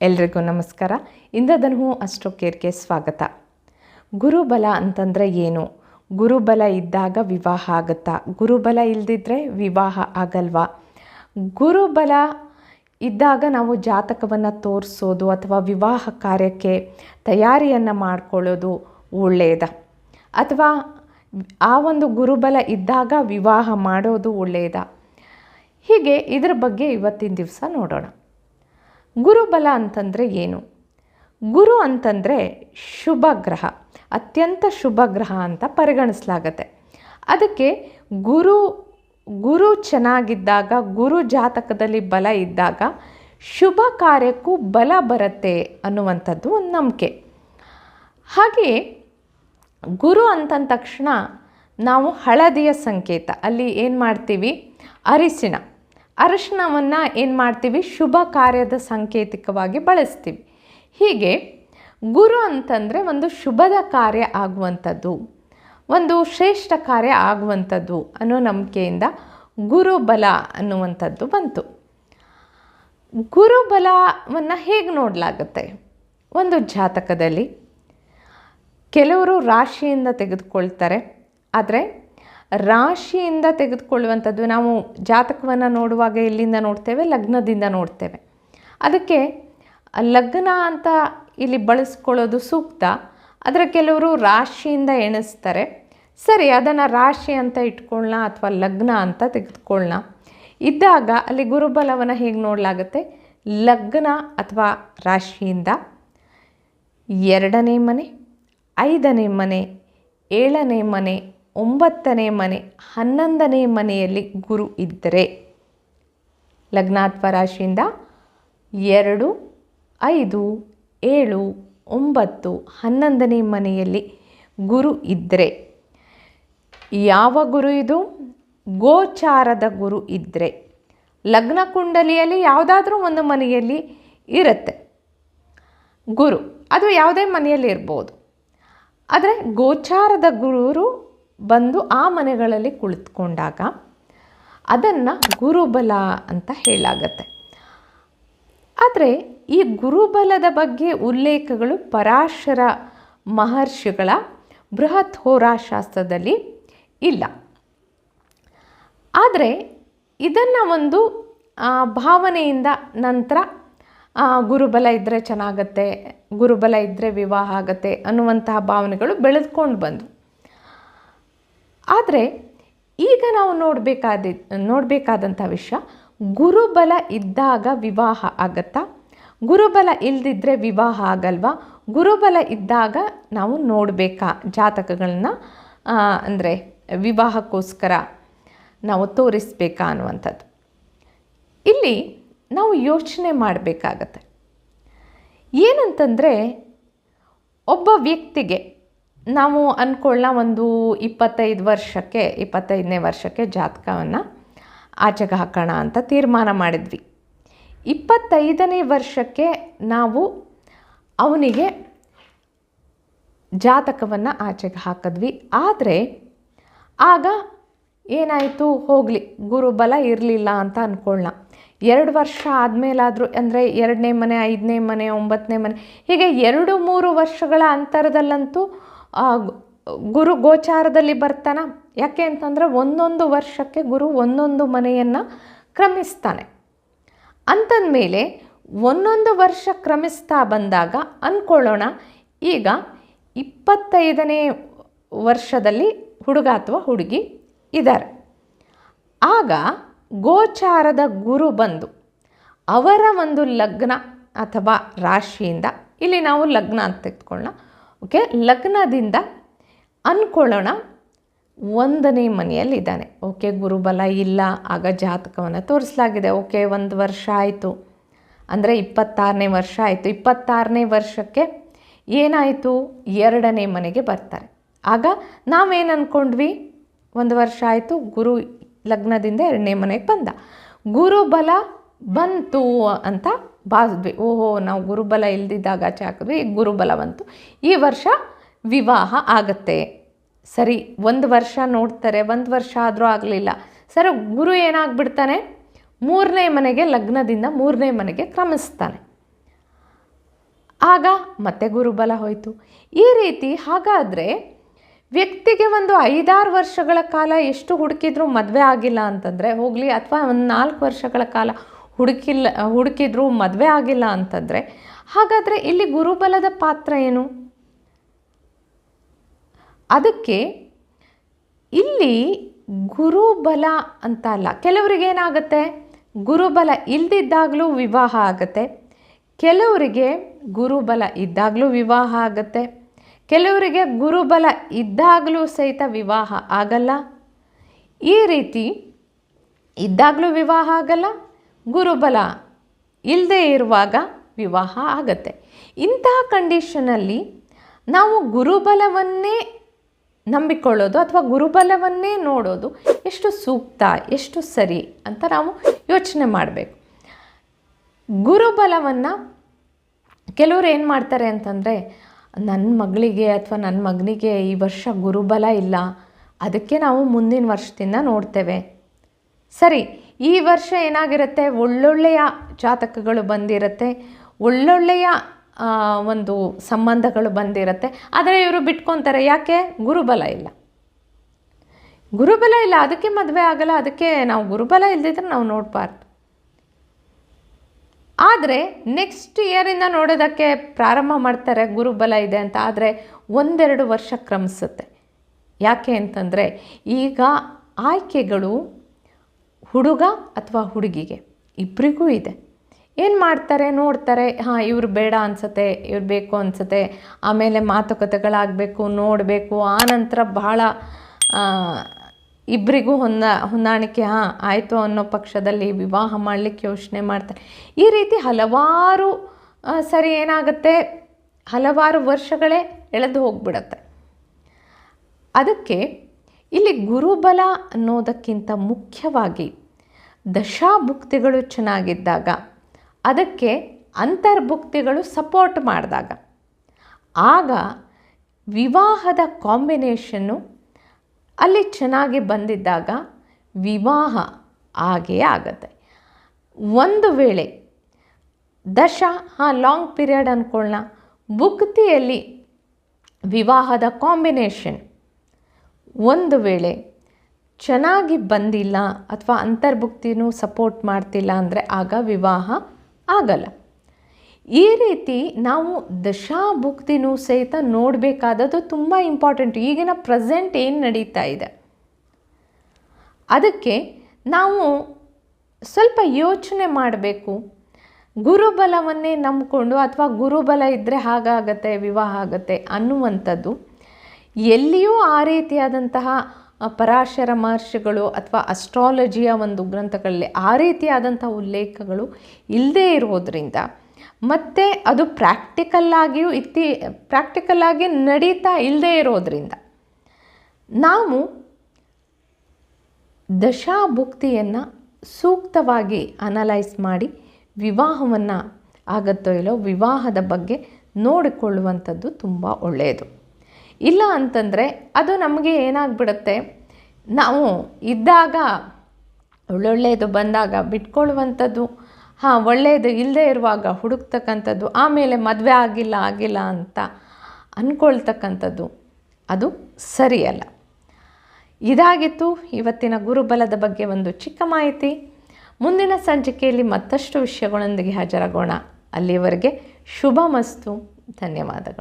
ಎಲ್ರಿಗೂ ನಮಸ್ಕಾರ. ಇಂದ್ರಧನು ಅಷ್ಟೋ ಕೇರ್ಗೆ ಸ್ವಾಗತ. ಗುರುಬಲ ಅಂತಂದರೆ ಏನು? ಗುರುಬಲ ಇದ್ದಾಗ ವಿವಾಹ ಆಗುತ್ತಾ? ಗುರುಬಲ ಇಲ್ಲದಿದ್ದರೆ ವಿವಾಹ ಆಗಲ್ವಾ? ಗುರುಬಲ ಇದ್ದಾಗ ನಾವು ಜಾತಕವನ್ನು ತೋರಿಸೋದು ಅಥವಾ ವಿವಾಹ ಕಾರ್ಯಕ್ಕೆ ತಯಾರಿಯನ್ನು ಮಾಡಿಕೊಳ್ಳೋದು ಒಳ್ಳೆಯದ ಅಥವಾ ಆ ಒಂದು ಗುರುಬಲ ಇದ್ದಾಗ ವಿವಾಹ ಮಾಡೋದು ಒಳ್ಳೆಯದ ಹೀಗೆ ಇದರ ಬಗ್ಗೆ ಇವತ್ತಿನ ದಿವಸ ನೋಡೋಣ. ಗುರುಬಲ ಅಂತಂದರೆ ಏನು? ಗುರು ಅಂತಂದರೆ ಶುಭ ಗ್ರಹ ಅತ್ಯಂತ ಶುಭ ಗ್ರಹ ಅಂತ ಪರಿಗಣಿಸಲಾಗತ್ತೆ. ಅದಕ್ಕೆ ಗುರು ಗುರು ಚೆನ್ನಾಗಿದ್ದಾಗ, ಗುರು ಜಾತಕದಲ್ಲಿ ಬಲ ಇದ್ದಾಗ ಶುಭ ಕಾರ್ಯಕ್ಕೂ ಬಲ ಬರುತ್ತೆ ಅನ್ನುವಂಥದ್ದು ಒಂದು ನಂಬಿಕೆ. ಹಾಗೆಯೇ ಗುರು ಅಂತಂದ ತಕ್ಷಣ ನಾವು ಹಳದಿಯ ಸಂಕೇತ, ಅಲ್ಲಿ ಏನು ಮಾಡ್ತೀವಿ? ಅರಿಶಿಣ ಅರಿಶಿಣವನ್ನು ಏನು ಮಾಡ್ತೀವಿ? ಶುಭ ಕಾರ್ಯದ ಸಂಕೇತಿಕವಾಗಿ ಬಳಸ್ತೀವಿ. ಹೀಗೆ ಗುರು ಅಂತಂದರೆ ಒಂದು ಶುಭದ ಕಾರ್ಯ ಆಗುವಂಥದ್ದು, ಒಂದು ಶ್ರೇಷ್ಠ ಕಾರ್ಯ ಆಗುವಂಥದ್ದು ಅನ್ನೋ ನಂಬಿಕೆಯಿಂದ ಗುರುಬಲ ಅನ್ನುವಂಥದ್ದು ಬಂತು. ಗುರುಬಲವನ್ನು ಹೇಗೆ ನೋಡಲಾಗುತ್ತೆ? ಒಂದು ಜಾತಕದಲ್ಲಿ ಕೆಲವರು ರಾಶಿಯಿಂದ ತೆಗೆದುಕೊಳ್ತಾರೆ, ಆದರೆ ರಾಶಿಯಿಂದ ತೆಗೆದುಕೊಳ್ಳುವಂಥದ್ದು ನಾವು ಜಾತಕವನ್ನು ನೋಡುವಾಗ ಇಲ್ಲಿಂದ ನೋಡ್ತೇವೆ? ಲಗ್ನದಿಂದ ನೋಡ್ತೇವೆ. ಅದಕ್ಕೆ ಲಗ್ನ ಅಂತ ಇಲ್ಲಿ ಬಳಸ್ಕೊಳ್ಳೋದು ಸೂಕ್ತ. ಆದರೆ ಕೆಲವರು ರಾಶಿಯಿಂದ ಎಣಿಸ್ತಾರೆ. ಸರಿ, ಅದನ್ನು ರಾಶಿ ಅಂತ ಇಟ್ಕೊಳ್ಳೋಣ ಅಥವಾ ಲಗ್ನ ಅಂತ ತೆಗೆದುಕೊಳ್ಳೋಣ ಇದ್ದಾಗ ಅಲ್ಲಿ ಗುರುಬಲವನ್ನು ಹೇಗೆ ನೋಡಲಾಗುತ್ತೆ? ಲಗ್ನ ಅಥವಾ ರಾಶಿಯಿಂದ ಎರಡನೇ ಮನೆ, ಐದನೇ ಮನೆ, ಏಳನೇ ಮನೆ ಒಂಬತ್ತನೇ ಮನೆ, ಹನ್ನೊಂದನೇ ಮನೆಯಲ್ಲಿ ಗುರು ಇದ್ದರೆ ಲಗ್ನಾತ್ವ ರಾಶಿಯಿಂದ ಎರಡು, ಐದು, ಏಳು, ಒಂಬತ್ತು, ಹನ್ನೊಂದನೇ ಮನೆಯಲ್ಲಿ ಗುರು ಇದ್ದರೆ ಯಾವ ಗುರು ಇದು? ಗೋಚಾರದ ಗುರು ಇದ್ದರೆ ಲಗ್ನ ಕುಂಡಲಿಯಲ್ಲಿ ಯಾವುದಾದ್ರೂ ಒಂದು ಮನೆಯಲ್ಲಿ ಇರುತ್ತೆ ಗುರು. ಅದು ಯಾವುದೇ ಮನೆಯಲ್ಲಿ ಇರ್ಬೋದು. ಆದರೆ ಗೋಚಾರದ ಗುರು ಬಂದು ಆ ಮನೆಗಳಲ್ಲಿ ಕುಳಿತುಕೊಂಡಾಗ ಅದನ್ನು ಗುರುಬಲ ಅಂತ ಹೇಳಾಗತ್ತೆ ಆದರೆ ಈ ಗುರುಬಲದ ಬಗ್ಗೆ ಉಲ್ಲೇಖಗಳು ಪರಾಶರ ಮಹರ್ಷಿಗಳ ಬೃಹತ್ ಹೋರಾಶಾಸ್ತ್ರದಲ್ಲಿ ಇಲ್ಲ. ಆದರೆ ಇದನ್ನು ಒಂದು ಭಾವನೆಯಿಂದ ನಂತರ ಗುರುಬಲ ಇದ್ದರೆ ಚೆನ್ನಾಗತ್ತೆ, ಗುರುಬಲ ಇದ್ದರೆ ವಿವಾಹ ಆಗತ್ತೆ ಅನ್ನುವಂತಹ ಭಾವನೆಗಳು ಬೆಳೆದುಕೊಂಡು ಬಂದವು. ಆದರೆ ಈಗ ನಾವು ನೋಡಬೇಕಾದ, ನೋಡಬೇಕಾದಂಥ ವಿಷಯ, ಗುರುಬಲ ಇದ್ದಾಗ ವಿವಾಹ ಆಗತ್ತಾ? ಗುರುಬಲ ಇಲ್ಲದಿದ್ದರೆ ವಿವಾಹ ಆಗಲ್ವಾ? ಗುರುಬಲ ಇದ್ದಾಗ ನಾವು ನೋಡಬೇಕಾ ಜಾತಕಗಳನ್ನ? ಅಂದರೆ ವಿವಾಹಕ್ಕೋಸ್ಕರ ನಾವು ತೋರಿಸ್ಬೇಕಾ ಅನ್ನುವಂಥದ್ದು. ಇಲ್ಲಿ ನಾವು ಯೋಚನೆ ಮಾಡಬೇಕಾಗತ್ತೆ. ಏನಂತಂದರೆ, ಒಬ್ಬ ವ್ಯಕ್ತಿಗೆ ನಾವು ಅಂದ್ಕೊಳ್ಳ ಒಂದು ಇಪ್ಪತ್ತೈದು ವರ್ಷಕ್ಕೆ, ಇಪ್ಪತ್ತೈದನೇ ವರ್ಷಕ್ಕೆ ಜಾತಕವನ್ನು ಆಚೆಗೆ ಹಾಕೋಣ ಅಂತ ತೀರ್ಮಾನ ಮಾಡಿದ್ವಿ. ಇಪ್ಪತ್ತೈದನೇ ವರ್ಷಕ್ಕೆ ನಾವು ಅವನಿಗೆ ಜಾತಕವನ್ನು ಆಚೆಗೆ ಹಾಕಿದ್ವಿ. ಆದರೆ ಆಗ ಏನಾಯಿತು? ಹೋಗಲಿ, ಗುರುಬಲ ಇರಲಿಲ್ಲ ಅಂತ ಅಂದ್ಕೊಳ್ಳ ಎರಡು ವರ್ಷ ಆದಮೇಲಾದರೂ ಅಂದರೆ ಎರಡನೇ ಮನೆ, ಐದನೇ ಮನೆ, ಒಂಬತ್ತನೇ ಮನೆ, ಹೀಗೆ ಎರಡು ಮೂರು ವರ್ಷಗಳ ಅಂತರದಲ್ಲಂತೂ ಗುರು ಗೋಚಾರದಲ್ಲಿ ಬರ್ತಾನ. ಯಾಕೆ ಅಂತಂದರೆ ಒಂದೊಂದು ವರ್ಷಕ್ಕೆ ಗುರು ಒಂದೊಂದು ಮನೆಯನ್ನು ಕ್ರಮಿಸ್ತಾನೆ. ಅಂತಂದಮೇಲೆ ಒಂದೊಂದು ವರ್ಷ ಕ್ರಮಿಸ್ತಾ ಬಂದಾಗ ಅಂದ್ಕೊಳ್ಳೋಣ ಈಗ ಇಪ್ಪತ್ತೈದನೇ ವರ್ಷದಲ್ಲಿ ಹುಡುಗ ಅಥವಾ ಹುಡುಗಿ ಇದ್ದಾರೆ ಆಗ ಗೋಚಾರದ ಗುರು ಬಂದು ಅವರ ಒಂದು ಲಗ್ನ ಅಥವಾ ರಾಶಿಯಿಂದ, ಇಲ್ಲಿ ನಾವು ಲಗ್ನ ಅಂತ ತೆಗೆದುಕೊಳ್ಳೋಣ ಓಕೆ, ಲಗ್ನದಿಂದ ಅಂದ್ಕೊಳ್ಳೋಣ ಒಂದನೇ ಮನೆಯಲ್ಲಿದ್ದಾನೆ. ಓಕೆ, ಗುರುಬಲ ಇಲ್ಲ, ಆಗ ಜಾತಕವನ್ನು ತೋರಿಸಲಾಗಿದೆ. ಓಕೆ, ಒಂದು ವರ್ಷ ಆಯಿತು. ಅಂದರೆ ಇಪ್ಪತ್ತಾರನೇ ವರ್ಷ ಆಯಿತು. ಇಪ್ಪತ್ತಾರನೇ ವರ್ಷಕ್ಕೆ ಏನಾಯಿತು? ಎರಡನೇ ಮನೆಗೆ ಬರ್ತಾರೆ. ಆಗ ನಾವೇನು ಅಂದ್ಕೊಂಡ್ವಿ ಒಂದು ವರ್ಷ ಆಯಿತು, ಗುರು ಲಗ್ನದಿಂದ ಎರಡನೇ ಮನೆಗೆ ಬಂದ. ಗುರುಬಲ ಬಂತು ಅಂತ ಭಾವಿದ್ವಿ ಓಹೋ, ನಾವು ಗುರುಬಲ ಇಲ್ದಿದ್ದಾಗ ಆಚೆ ಹಾಕಿದ್ವಿ, ಈಗ ಗುರುಬಲ ಬಂತು. ಈ ವರ್ಷ ವಿವಾಹ ಆಗತ್ತೆ. ಸರಿ, ಒಂದು ವರ್ಷ ನೋಡ್ತಾರೆ, ಒಂದು ವರ್ಷ ಆದರೂ ಆಗಲಿಲ್ಲ. ಸರಿ, ಗುರು ಏನಾಗ್ಬಿಡ್ತಾನೆ? ಮೂರನೇ ಮನೆಗೆ ಲಗ್ನದಿಂದ ಮೂರನೇ ಮನೆಗೆ ಕ್ರಮಿಸ್ತಾನೆ. ಆಗ ಮತ್ತೆ ಗುರುಬಲ ಹೋಯಿತು. ಈ ರೀತಿ ಹಾಗಾದರೆ ವ್ಯಕ್ತಿಗೆ ಒಂದು ಐದಾರು ವರ್ಷಗಳ ಕಾಲ ಎಷ್ಟು ಹುಡುಕಿದ್ರೂ ಮದುವೆ ಆಗಿಲ್ಲ ಅಂತಂದರೆ ಹೋಗಲಿ, ಅಥವಾ ಒಂದು ನಾಲ್ಕು ವರ್ಷಗಳ ಕಾಲ ಹುಡುಕಿಲ್ಲ, ಹುಡುಕಿದ್ರು ಮದುವೆ ಆಗಿಲ್ಲ ಅಂತಂದರೆ, ಹಾಗಾದರೆ ಇಲ್ಲಿ ಗುರುಬಲದ ಪಾತ್ರ ಏನು? ಅದಕ್ಕೆ ಇಲ್ಲಿ ಗುರುಬಲ ಅಂತ ಅಲ್ಲ, ಕೆಲವರಿಗೆ ಏನಾಗುತ್ತೆ? ಗುರುಬಲ ಇಲ್ದಿದ್ದಾಗಲೂ ವಿವಾಹ ಆಗುತ್ತೆ. ಕೆಲವರಿಗೆ ಗುರುಬಲ ಇದ್ದಾಗಲೂ ವಿವಾಹ ಆಗುತ್ತೆ. ಕೆಲವರಿಗೆ ಗುರುಬಲ ಇದ್ದಾಗಲೂ ಸಹಿತ ವಿವಾಹ ಆಗಲ್ಲ. ಈ ರೀತಿ ಇದ್ದಾಗಲೂ ವಿವಾಹ ಆಗಲ್ಲ ಗುರುಬಲ ಇಲ್ಲದೇ ಇರುವಾಗ ವಿವಾಹ ಆಗತ್ತೆ. ಇಂತಹ ಕಂಡೀಷನಲ್ಲಿ ನಾವು ಗುರುಬಲವನ್ನೇ ನಂಬಿಕೊಳ್ಳೋದು ಅಥವಾ ಗುರುಬಲವನ್ನೇ ನೋಡೋದು ಎಷ್ಟು ಸೂಕ್ತ, ಎಷ್ಟು ಸರಿ ಅಂತ ನಾವು ಯೋಚನೆ ಮಾಡಬೇಕು. ಗುರುಬಲವನ್ನು ಕೆಲವರು ಏನು ಮಾಡ್ತಾರೆ ಅಂತಂದರೆ ನನ್ನ ಮಗಳಿಗೆ ಅಥವಾ ನನ್ನ ಮಗನಿಗೆ ಈ ವರ್ಷ ಗುರುಬಲ ಇಲ್ಲ, ಅದಕ್ಕೆ ನಾವು ಮುಂದಿನ ವರ್ಷದಿಂದ ನೋಡ್ತೇವೆ. ಸರಿ ಈ ವರ್ಷ ಏನಾಗಿರುತ್ತೆ? ಒಳ್ಳೊಳ್ಳೆಯ ಜಾತಕಗಳು ಬಂದಿರುತ್ತೆ. ಒಳ್ಳೊಳ್ಳೆಯ ಒಂದು ಸಂಬಂಧಗಳು ಬಂದಿರುತ್ತೆ. ಆದರೆ ಇವರು ಬಿಟ್ಕೊತಾರೆ. ಯಾಕೆ? ಗುರುಬಲ ಇಲ್ಲ. ಗುರುಬಲ ಇಲ್ಲ. ಅದಕ್ಕೆ ಮದುವೆ ಆಗಲ್ಲ. ಅದಕ್ಕೆ ನಾವು ಗುರುಬಲ ಇಲ್ಲದಿದ್ರೆ ನಾವು ನೋಡಬಾರ್ದು. ಆದರೆ ನೆಕ್ಸ್ಟ್ ಇಯರಿಂದ ನೋಡೋದಕ್ಕೆ ಪ್ರಾರಂಭ ಮಾಡ್ತಾರೆ ಗುರುಬಲ ಇದೆ ಅಂತ. ಆದರೆ ಒಂದೆರಡು ವರ್ಷ ಕ್ರಮಿಸುತ್ತೆ. ಯಾಕೆ ಅಂತಂದರೆ ಈಗ ಆಯ್ಕೆಗಳು ಹುಡುಗ ಅಥವಾ ಹುಡುಗಿಗೆ? ಇಬ್ಬರಿಗೂ ಇದೆ. ಏನು ಮಾಡ್ತಾರೆ? ನೋಡ್ತಾರೆ ಹಾಂ ಇವ್ರು ಬೇಡ ಅನ್ಸುತ್ತೆ ಇವ್ರು ಬೇಕು ಅನ್ಸುತ್ತೆ ಆಮೇಲೆ ಮಾತುಕತೆಗಳಾಗಬೇಕು ನೋಡಬೇಕು ಆನಂತರ ಬಹಳ ಆ, ಇಬ್ಬರಿಗೂ ಹೊಂದ ಹೊಂದಾಣಿಕೆ ಹಾಂ ಆಯಿತು ಅನ್ನೋ ಪಕ್ಷದಲ್ಲಿ ವಿವಾಹ ಮಾಡಲಿಕ್ಕೆ ಯೋಚನೆ ಮಾಡ್ತಾರೆ. ಈ ರೀತಿ ಹಲವಾರು ಸರಿ ಏನಾಗುತ್ತೆ? ಹಲವಾರು ವರ್ಷಗಳೇ ಎಳೆದು ಹೋಗ್ಬಿಡತ್ತೆ. ಅದಕ್ಕೆ ಇಲ್ಲಿ ಗುರುಬಲ ಅನ್ನೋದಕ್ಕಿಂತ ಮುಖ್ಯವಾಗಿ ದಶಾಭುಕ್ತಿಗಳು ಚೆನ್ನಾಗಿದ್ದಾಗ, ಅದಕ್ಕೆ ಅಂತರ್ಭುಕ್ತಿಗಳು ಸಪೋರ್ಟ್ ಮಾಡಿದಾಗ, ಆಗ ವಿವಾಹದ ಕಾಂಬಿನೇಷನ್ನು ಅಲ್ಲಿ ಚೆನ್ನಾಗಿ ಬಂದಿದ್ದಾಗ ವಿವಾಹ ಹಾಗೇ ಆಗುತ್ತೆ. ಒಂದು ವೇಳೆ ದಶ, ಹಾಂ ಲಾಂಗ್ ಪೀರಿಯಡ್ ಅಂದ್ಕೊಳ್ಳೋಣ ಭುಕ್ತಿಯಲ್ಲಿ ವಿವಾಹದ ಕಾಂಬಿನೇಷನ್ ಒಂದು ವೇಳೆ ಚೆನ್ನಾಗಿ ಬಂದಿಲ್ಲ ಅಥವಾ ಅಂತರ್ಭುಕ್ತಿನೂ ಸಪೋರ್ಟ್ ಮಾಡ್ತಿಲ್ಲ ಅಂದರೆ ಆಗ ವಿವಾಹ ಆಗಲ್ಲ. ಈ ರೀತಿ ನಾವು ದಶಾಭುಕ್ತಿನೂ ಸಹಿತ ನೋಡಬೇಕಾದದ್ದು ತುಂಬ ಇಂಪಾರ್ಟೆಂಟ್ ಈಗಿನ ಪ್ರೆಸೆಂಟ್ ಏನು ನಡೀತಾ ಇದೆ? ಅದಕ್ಕೆ ನಾವು ಸ್ವಲ್ಪ ಯೋಚನೆ ಮಾಡಬೇಕು. ಗುರುಬಲವನ್ನೇ ನಂಬಿಕೊಂಡು ಅಥವಾ ಗುರುಬಲ ಇದ್ದರೆ ಹಾಗಾಗತ್ತೆ, ವಿವಾಹ ಆಗತ್ತೆ ಅನ್ನುವಂಥದ್ದು. ಎಲ್ಲಿಯೂ ಆ ರೀತಿಯಾದಂತಹ ಪರಾಶರ ಮಹರ್ಷಿಗಳು ಅಥವಾ ಅಸ್ಟ್ರಾಲಜಿಯ ಒಂದು ಗ್ರಂಥಗಳಲ್ಲಿ ಆ ರೀತಿಯಾದಂಥ ಉಲ್ಲೇಖಗಳು ಇಲ್ಲದೇ ಇರೋದ್ರಿಂದ ಮತ್ತು ಅದು ಪ್ರಾಕ್ಟಿಕಲ್ಲಾಗಿಯೂ ಇತ್ತಿ ಪ್ರಾಕ್ಟಿಕಲ್ಲಾಗಿ ನಡೀತಾ ಇಲ್ಲದೇ ಇರೋದ್ರಿಂದ ನಾವು ದಶಾಭುಕ್ತಿಯನ್ನು ಸೂಕ್ತವಾಗಿ ಅನಲೈಸ್ ಮಾಡಿ ವಿವಾಹವನ್ನು ಆಗತ್ತೋ ಇಲ್ಲೋ ವಿವಾಹದ ಬಗ್ಗೆ ನೋಡಿಕೊಳ್ಳುವಂಥದ್ದು ತುಂಬ ಒಳ್ಳೆಯದು. ಇಲ್ಲ ಅಂತಂದರೆ ಅದು ನಮಗೆ ಏನಾಗ್ಬಿಡುತ್ತೆ? ನಾವು ಇದ್ದಾಗ ಒಳ್ಳೊಳ್ಳೆಯದು ಬಂದಾಗ ಬಿಟ್ಕೊಳ್ಳುವಂಥದ್ದು, ಹಾಂ ಒಳ್ಳೆಯದು ಇಲ್ಲದೆ ಇರುವಾಗ ಹುಡುಕ್ತಕ್ಕಂಥದ್ದು, ಆಮೇಲೆ ಮದುವೆ ಆಗಿಲ್ಲ ಆಗಿಲ್ಲ ಅಂತ ಅಂದ್ಕೊಳ್ತಕ್ಕಂಥದ್ದು ಅದು ಸರಿಯಲ್ಲ. ಇದಾಗಿತ್ತು ಇವತ್ತಿನ ಗುರುಬಲದ ಬಗ್ಗೆ ಒಂದು ಚಿಕ್ಕ ಮಾಹಿತಿ. ಮುಂದಿನ ಸಂಚಿಕೆಯಲ್ಲಿ ಮತ್ತಷ್ಟು ವಿಷಯಗಳೊಂದಿಗೆ ಹಾಜರಾಗೋಣ. ಅಲ್ಲಿಯವರೆಗೆ ಶುಭ ಮಸ್ತು ಧನ್ಯವಾದಗಳು.